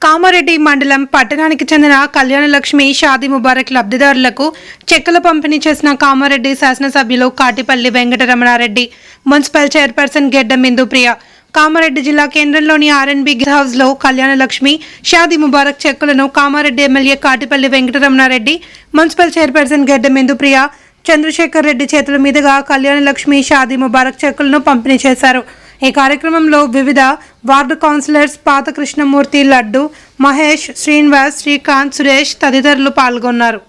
కామారెడ్డి మండలం పట్టణానికి చెందిన కళ్యాణలక్ష్మి షాదీ ముబారక్ లబ్ధిదారులకు చెక్కుల పంపిణీ చేసిన కామారెడ్డి శాసనసభ్యులు కాటిపల్లి వెంకటరమణారెడ్డి మున్సిపల్ చైర్పర్సన్ గెడ్డం ఇందుప్రియ కామారెడ్డి జిల్లా కేంద్రంలోని ఆర్ఎన్బి హౌస్లో కళ్యాణలక్ష్మి షాదీ ముబారక్ చెక్కులను Kamareddy MLA Katipalli Venkataramanareddy municipal chairperson Geddam Indupriya Chandrashekar Reddy చేతుల మీదుగా కళ్యాణలక్ష్మి షాదీ ముబారక్ చెక్కులను పంపిణీ చేశారు. ఈ కార్యక్రమంలో వివిధ వార్డు కౌన్సిలర్స్ పాత కృష్ణమూర్తి లడ్డు మహేష్ శ్రీనివాస్ శ్రీకాంత్ సురేష్ తదితరులు పాల్గొన్నారు.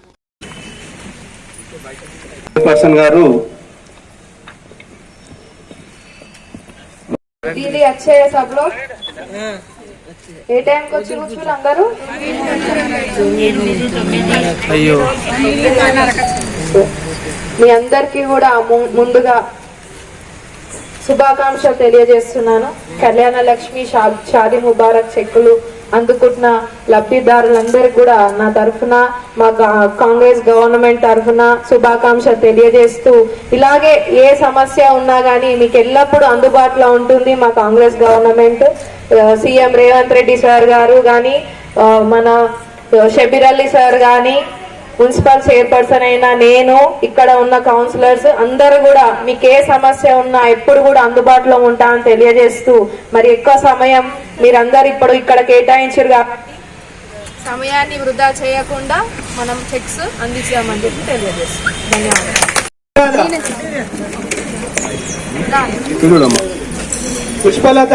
ఏ వచ్చి కూర్చుని మీ అందరికి కూడా ముందుగా శుభాకాంక్షలు తెలియజేస్తున్నాను. కళ్యాణ లక్ష్మి షాది షాదీ ముబారక్ చెక్కులు అందుకుంటున్న లబ్ధిదారులందరికీ కూడా నా తరఫున మా కాంగ్రెస్ గవర్నమెంట్ తరఫున శుభాకాంక్షలు తెలియజేస్తూ ఇలాగే ఏ సమస్య ఉన్నా కానీ మీకు ఎల్లప్పుడూ అందుబాటులో ఉంటుంది మా Congress government. CM Revanth Reddy sir గారు కానీ మన షబీర్ అలీ సార్ కానీ మున్సిపల్ చైర్పర్సన్ అయినా నేను ఇక్కడ ఉన్న కౌన్సిలర్స్ అందరూ కూడా మీకు ఏ సమస్య ఉన్నా ఎప్పుడు కూడా అందుబాటులో ఉంటా అని తెలియజేస్తూ మరి ఎక్కువ సమయం మీరందరు ఇప్పుడు ఇక్కడ కేటాయించారు కాబట్టి సమయాన్ని వృధా చేయకుండా మనం చెక్స్ అందించామని చెప్పి తెలియజేస్తాం ధన్యవాదాలు. Pushpalatha.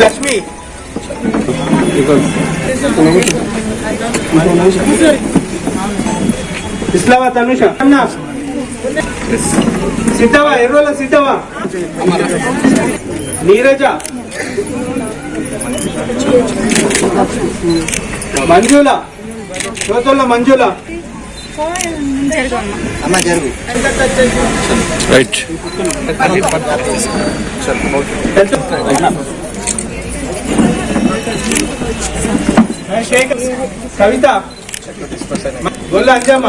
లక్ష్మి ఇస్లామా తనుష అన్నా సిద్ధవా ఎర్రోల సిద్ధవా నీరజ మంజుల శ్రోతల మంజుల Right Kavitha Golla Anjamma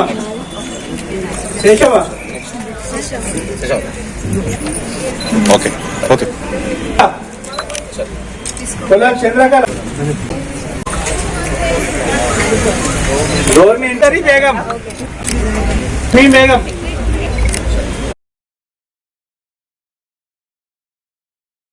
శేషవ okay. Okay. Kollala Chandrakala door में एंटर ही बेगम नहीं बेगम